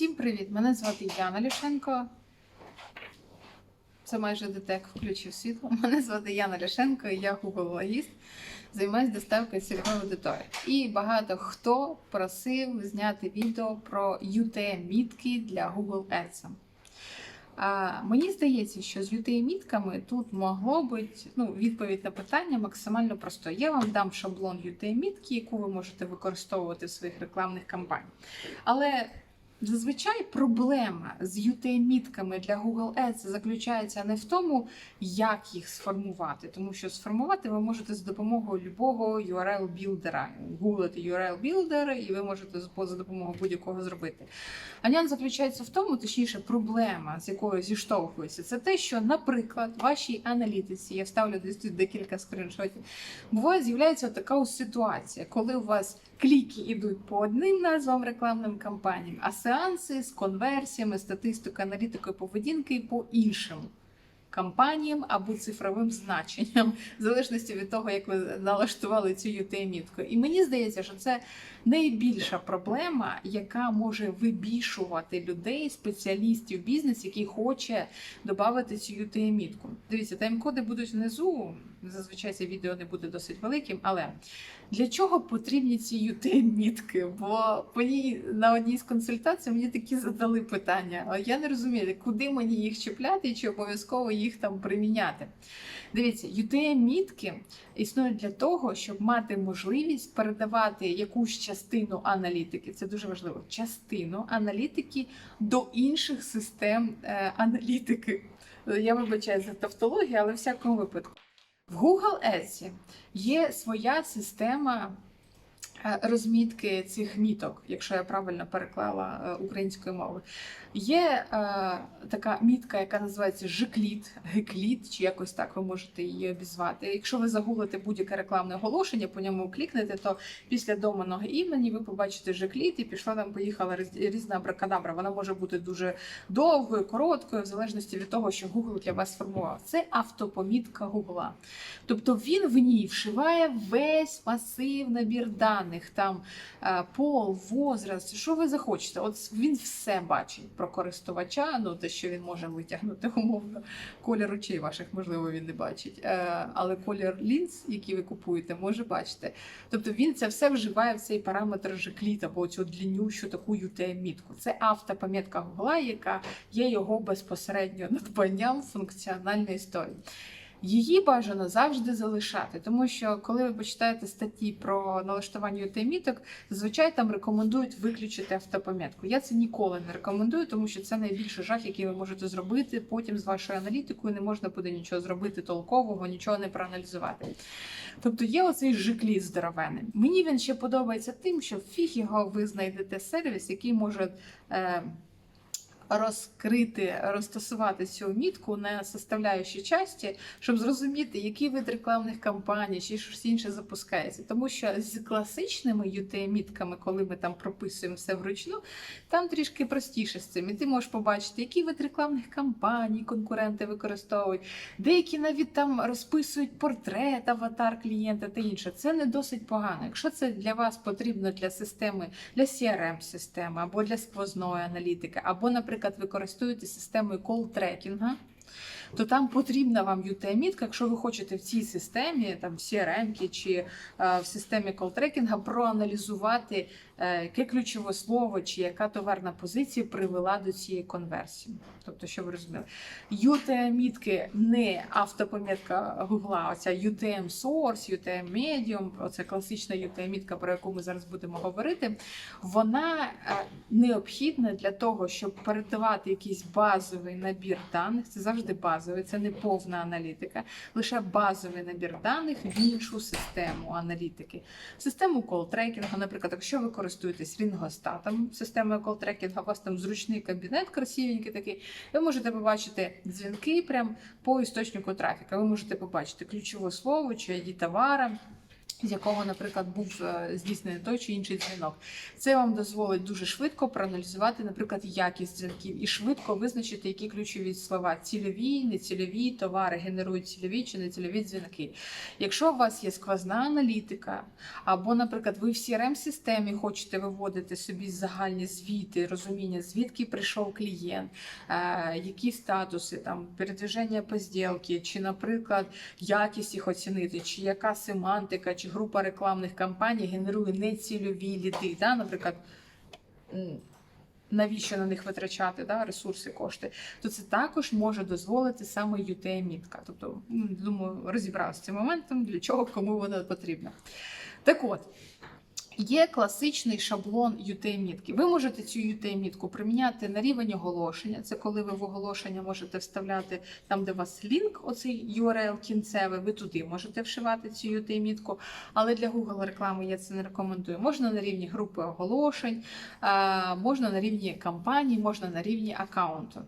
Всім привіт! Мене звати Яна Ляшенко. Це майже детек включив світло. Мене звати Яна Ляшенко, я Google логіст. Займаюся доставкою цільової аудиторії. І багато хто просив зняти відео про UTM-мітки для Google Ads. А, мені здається, що з UTM-мітками тут могло бути ну, відповідь на питання максимально просто. Я вам дам шаблон UTM-мітки, яку ви можете використовувати в своїх рекламних кампаніях. Але Зазвичай проблема з UTM-мітками для Google Ads заключається не в тому, як їх сформувати, тому що сформувати ви можете з допомогою любого URL-білдера. Гуглити URL-білдер, і ви можете за допомогою будь-якого зробити. А нюанс заключається в тому, точніше, проблема, з якою зіштовхується, це те, що, наприклад, в вашій аналітиці, я вставлю десь тут декілька скріншотів, буває з'являється така ось ситуація, коли у вас кліки йдуть по одним назвам рекламним кампаніям, а сеанси з конверсіями, статистикою, аналітикою поведінки по іншим кампаніям або цифровим значенням, в залежності від того, як ви налаштували цю UTM-мітку. І мені здається, що це найбільша проблема, яка може вибішувати людей, спеціалістів бізнесу, який хоче додати цю UTM-мітку. Дивіться, тайм-коди будуть внизу. Зазвичай це відео не буде досить великим, але для чого потрібні ці UTM-мітки? Бо мені на одній з консультацій мені такі задали питання. А я не розумію, куди мені їх чіпляти і чи обов'язково їх там приміняти. Дивіться, UTM-мітки існують для того, щоб мати можливість передавати якусь частину аналітики. Це дуже важливо. Частину аналітики до інших систем е, аналітики. Я вибачаю за тавтологію, але в всякому випадку. В Google Ads є своя система розмітки цих міток, якщо я правильно переклала е, українською мовою. Є е, така мітка, яка називається Жикліт, Гекліт, чи якось так ви можете її обізвати. Якщо ви загуглите будь-яке рекламне оголошення, по ньому клікнете, то після доменного імені ви побачите Жикліт і пішла там, поїхала різ- різна абракадабра. Вона може бути дуже довгою, короткою, в залежності від того, що Google для вас сформував. Це автопомітка Google. Тобто він в ній вшиває весь масив набір даних, там е, пол, возраст, що ви захочете. От він все бачить про користувача, ну те, що він може витягнути умовно. Колір очей ваших, можливо, він не бачить. Е, але колір лінз, які ви купуєте, може бачити. Тобто він це все вживає в цей параметр жикліт або цю дліннющу таку UTM-мітку. Це автопам'ятка Гугла, яка є його безпосередньо надбанням функціональної історії. Її бажано завжди залишати, тому що коли ви почитаєте статті про налаштування UTM-міток, зазвичай там рекомендують виключити автопам'ятку. Я це ніколи не рекомендую, тому що це найбільший жах, який ви можете зробити. Потім з вашою аналітикою не можна буде нічого зробити толкового, нічого не проаналізувати. Тобто є оцей жикліт здоровений. Мені він ще подобається тим, що фіг його ви знайдете сервіс, який може. Е, Розкрити, розтасувати цю мітку на составляючі часті, щоб зрозуміти, який вид рекламних кампаній чи щось інше запускається. Тому що з класичними UTM-мітками, коли ми там прописуємо все вручну, там трішки простіше з цим. І ти можеш побачити, який вид рекламних кампаній конкуренти використовують. Деякі навіть там розписують портрет, аватар клієнта та інше. Це не досить погано. Якщо це для вас потрібно для системи, для CRM-системи або для сквозної аналітики, або, наприклад, ви користуєте системою кол-трекінга, то там потрібна вам UTM-мітка, якщо ви хочете в цій системі, там в CRM чи е, в системі кол-трекінга, проаналізувати, яке ключове слово чи яка товарна позиція привела до цієї конверсії. Тобто, що ви розуміли, UTM-мітки не автопам'ятка Гугла, оця UTM Source, UTM Medium, оце класична UTM-мітка, про яку ми зараз будемо говорити. Вона е, необхідна для того, щоб передавати якийсь базовий набір даних. Це завжди базовий, це не повна аналітика, лише базовий набір даних в іншу систему аналітики. Систему кол-трекінгу, наприклад, якщо ви користуєтесь рінгостатом, системою колтрекінга, у вас там зручний кабінет, красивенький такий, ви можете побачити дзвінки прямо по істочнику трафіка. Ви можете побачити ключове слово чи ID товара. З якого, наприклад, був е, здійснений той чи інший дзвінок. Це вам дозволить дуже швидко проаналізувати, наприклад, якість дзвінків і швидко визначити, які ключові слова цільові, нецільові товари генерують цільові чи нецільові дзвінки. Якщо у вас є сквозна аналітика, або, наприклад, ви в crm системі хочете виводити собі загальні звіти, розуміння, звідки прийшов клієнт, е, які статуси, там передвіження по зділки, чи, наприклад, якість їх оцінити, чи яка семантика, чи група рекламних кампаній генерує нецільові ліди. Да? Наприклад, навіщо на них витрачати да, ресурси, кошти, то це також може дозволити саме UTM-мітка. Тобто, думаю, розібрався з цим моментом, для чого кому вона потрібна. Так от. Є класичний шаблон UTM-мітки. Ви можете цю UTM-мітку приміняти на рівень оголошення. Це коли ви в оголошення можете вставляти там, де у вас лінк, оцей URL кінцевий, ви туди можете вшивати цю UTM-мітку. Але для Google реклами я це не рекомендую. Можна на рівні групи оголошень, можна на рівні кампаній, можна на рівні аккаунту.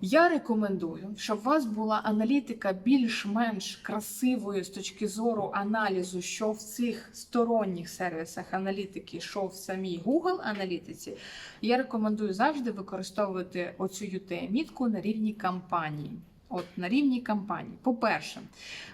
Я рекомендую, щоб у вас була аналітика більш-менш красивою з точки зору аналізу, що в цих сторонніх сервісах аналітики, що в самій Google аналітиці. Я рекомендую завжди використовувати оцю UTM-мітку на рівні кампанії. От на рівні кампанії. По-перше,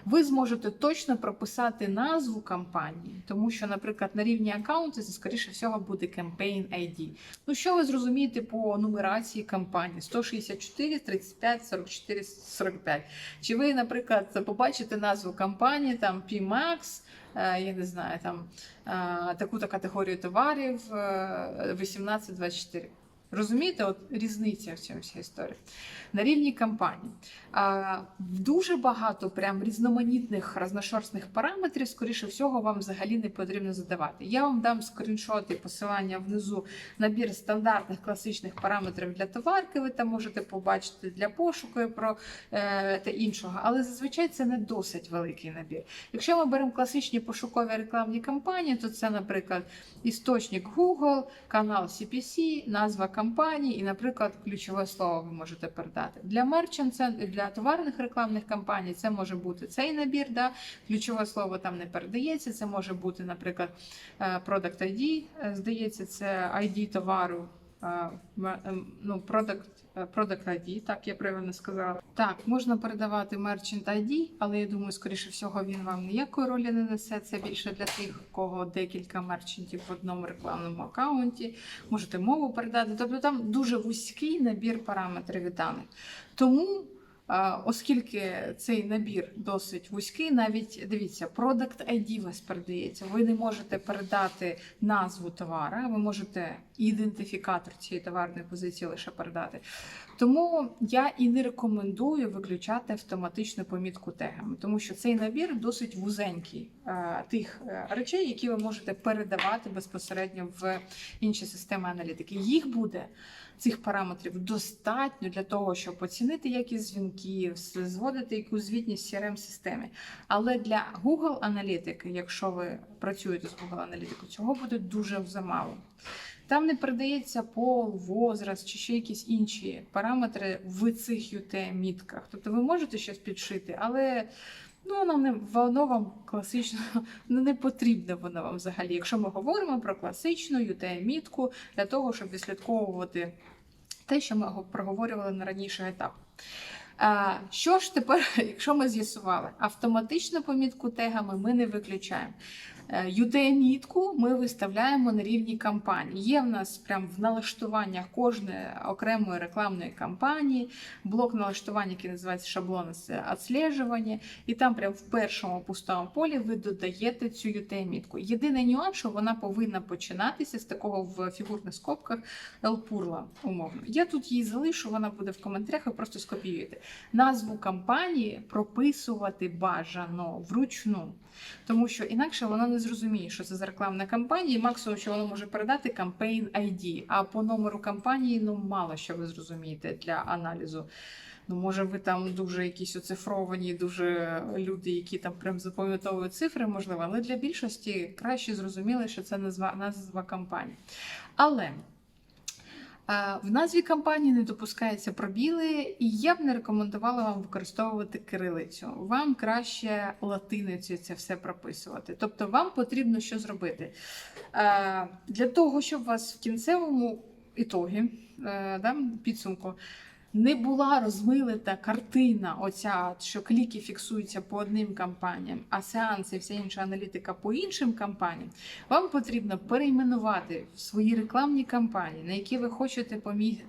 ви зможете точно прописати назву кампанії, тому що, наприклад, на рівні аккаунту це, скоріше всього, буде Campaign ID. Ну, що ви зрозумієте по нумерації кампанії? 164, 35, 44, 45. Чи ви, наприклад, побачите назву кампанії, там PMAX, е, я не знаю, там е, таку-то категорію товарів е, 18-24. Розумієте, от різниця в цьому вся історія. На рівні кампанії. А, дуже багато прям різноманітних разношорстних параметрів, скоріше всього, вам взагалі не потрібно задавати. Я вам дам скріншоти, посилання внизу, набір стандартних класичних параметрів для товарки. Ви там можете побачити для пошуку про е, та іншого. Але зазвичай це не досить великий набір. Якщо ми беремо класичні пошукові рекламні кампанії, то це, наприклад, істочник Google, канал CPC, назва кампанії і, наприклад, ключове слово ви можете передати. Для це для товарних рекламних кампаній це може бути цей набір, да? ключове слово там не передається. Це може бути, наприклад, е, Product ID, е, здається, це ID товару. Е, ем, Ну, product, е, product ID, так я правильно сказала. Так, можна передавати Merchant ID, але я думаю, скоріше всього, він вам ніякої ролі не несе. Це більше для тих, у кого декілька мерчантів в одному рекламному аккаунті. Можете мову передати. Тобто там дуже вузький набір параметрів і даних. Тому. Оскільки цей набір досить вузький, навіть дивіться, Product ID вас передається. Ви не можете передати назву товара, ви можете ідентифікатор цієї товарної позиції лише передати. Тому я і не рекомендую виключати автоматичну помітку тегами, тому що цей набір досить вузенький е, тих е, речей, які ви можете передавати безпосередньо в інші системи аналітики. Їх буде цих параметрів достатньо для того, щоб оцінити якість дзвінків, зводити якусь звітність в crm системі Але для Google аналітики, якщо ви працюєте з Google аналітикою, цього буде дуже замало. Там не передається пол, возраст чи ще якісь інші параметри в цих UT-мітках. Тобто ви можете щось підшити, але ну, воно, не, воно вам класично ну, не потрібно воно вам взагалі. Якщо ми говоримо про класичну UT-мітку для того, щоб відслідковувати те, що ми проговорювали на раніший етап. А, що ж тепер, якщо ми з'ясували, автоматичну помітку тегами ми не виключаємо. UTM-мітку ми виставляємо на рівні кампанії. Є в нас прям в налаштуваннях кожної окремої рекламної кампанії, блок налаштування, який називається шаблон з відслежування, і там прям в першому пустому полі ви додаєте цю UTM-мітку. Єдиний нюанс, що вона повинна починатися з такого в фігурних скобках елпурла, умовно. Я тут її залишу, вона буде в коментарях, ви просто скопіюєте. Назву кампанії прописувати бажано вручну. Тому що інакше воно не зрозуміє, що це за рекламна кампанія, максимум, що воно може передати Campaign ID. А по номеру кампанії ну мало що ви зрозумієте для аналізу. Ну, може, ви там дуже якісь оцифровані, дуже люди, які там прям запам'ятовують цифри, можливо, але для більшості краще зрозуміли, що це назва, назва кампанії. Але В назві кампанії не допускаються пробіли, і я б не рекомендувала вам використовувати кирилицю. Вам краще латиницю це все прописувати. Тобто, вам потрібно що зробити? Е, Для того, щоб вас в кінцевому ітогі, е, да, підсумку, не була розмилита картина, оця, що кліки фіксуються по одним кампаніям, а сеанси вся інша аналітика по іншим кампаніям, вам потрібно перейменувати свої рекламні кампанії, на які ви хочете помі-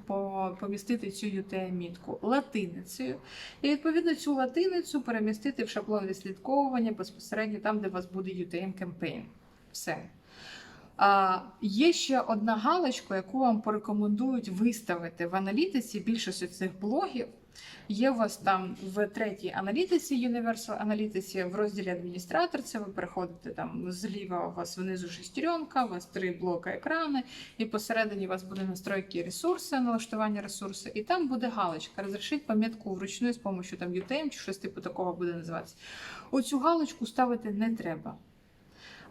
помістити цю UTM-мітку латиницею, і відповідно цю латиницю перемістити в шаблон відслідковування безпосередньо там, де у вас буде UTM-кампейн. Все. А, є ще одна галочка, яку вам порекомендують виставити в аналітиці більшості цих блогів. Є у вас там в третій аналітиці, Universal аналітиці, в розділі адміністратор. Це ви переходите там зліва. У вас внизу шестеренка, у вас три блока екрани, і посередині у вас буде настройки ресурси, налаштування ресурсу, і там буде галочка. Розрішить пам'ятку вручну з допомогою там UTM чи щось типу такого буде називатися. Оцю галочку ставити не треба.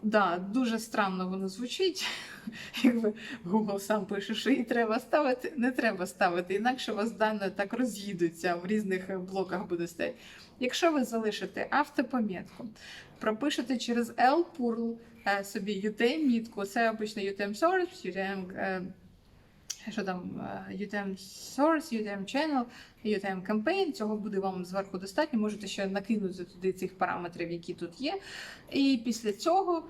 Да, дуже странно воно звучить. Якби Google сам пише, що її треба ставити, не треба ставити, інакше у вас дані так роз'їдуться в різних е, блоках буде стояти. Якщо ви залишите автопам'ятку, пропишете через L-Purl собі UTM-мітку, це обично UTM source, UTM, е, що там, е, UTM source, UTM channel, UTM campaign, цього буде вам зверху достатньо, можете ще накинути туди цих параметрів, які тут є. І після цього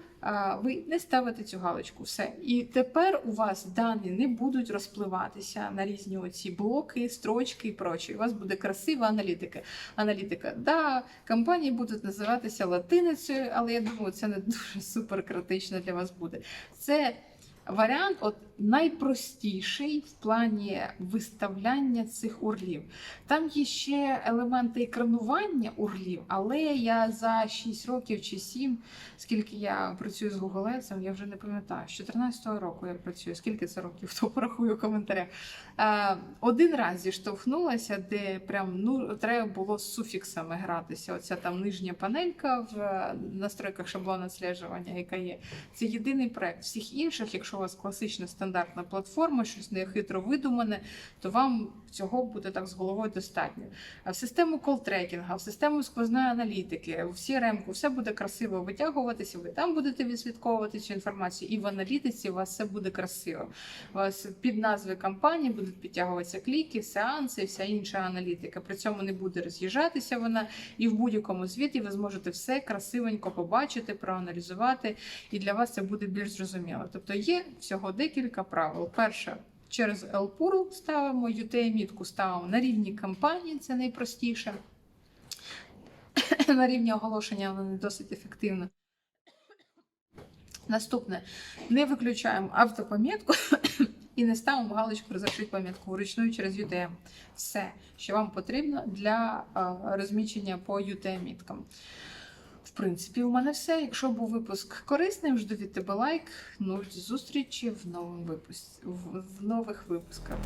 ви не ставите цю галочку. Все. І тепер у вас дані не будуть розпливатися на різні оці блоки, строчки і прочі. У вас буде красива аналітика. Аналітика. Да, компанії будуть називатися латиницею, але я думаю, це не дуже супер критично для вас буде. Це варіант от найпростіший в плані виставляння цих урлів. Там є ще елементи екранування урлів, але я за 6 років чи 7, скільки я працюю з Ads, я вже не пам'ятаю, з 14 року я працюю, скільки це років, хто порахує в коментарях. Е, один раз зіштовхнулася, де прям ну, треба було з суфіксами гратися. Оця там нижня панелька в е, настройках шаблону відслежування, яка є. Це єдиний проект. Всіх інших, якщо у вас класична стандартна платформа, щось не хитро видумане, то вам цього буде так з головою достатньо. А в систему колтрекінга, в систему сквозної аналітики, в CRM, все буде красиво витягуватися. Ви там будете відслідковувати цю інформацію, і в аналітиці у вас все буде красиво. У вас під назви компанії будуть підтягуватися кліки, сеанси, вся інша аналітика. При цьому не буде роз'їжджатися вона, і в будь-якому звіті ви зможете все красивенько побачити, проаналізувати, і для вас це буде більш зрозуміло. Тобто є всього декілька правил. Перше. Через LPURL ставимо, UTM-мітку ставимо на рівні кампанії, це найпростіше. на рівні оголошення воно не досить ефективно. Наступне, не виключаємо автопомітку і не ставимо галочку розрішити пам'ятку вручну через UTM. Все, що вам потрібно для розміщення по UTM-міткам. Принципі, у мене все. Якщо був випуск корисним, жду від тебе лайк. Ну, зустрічі в новому випуску в, в нових випусках.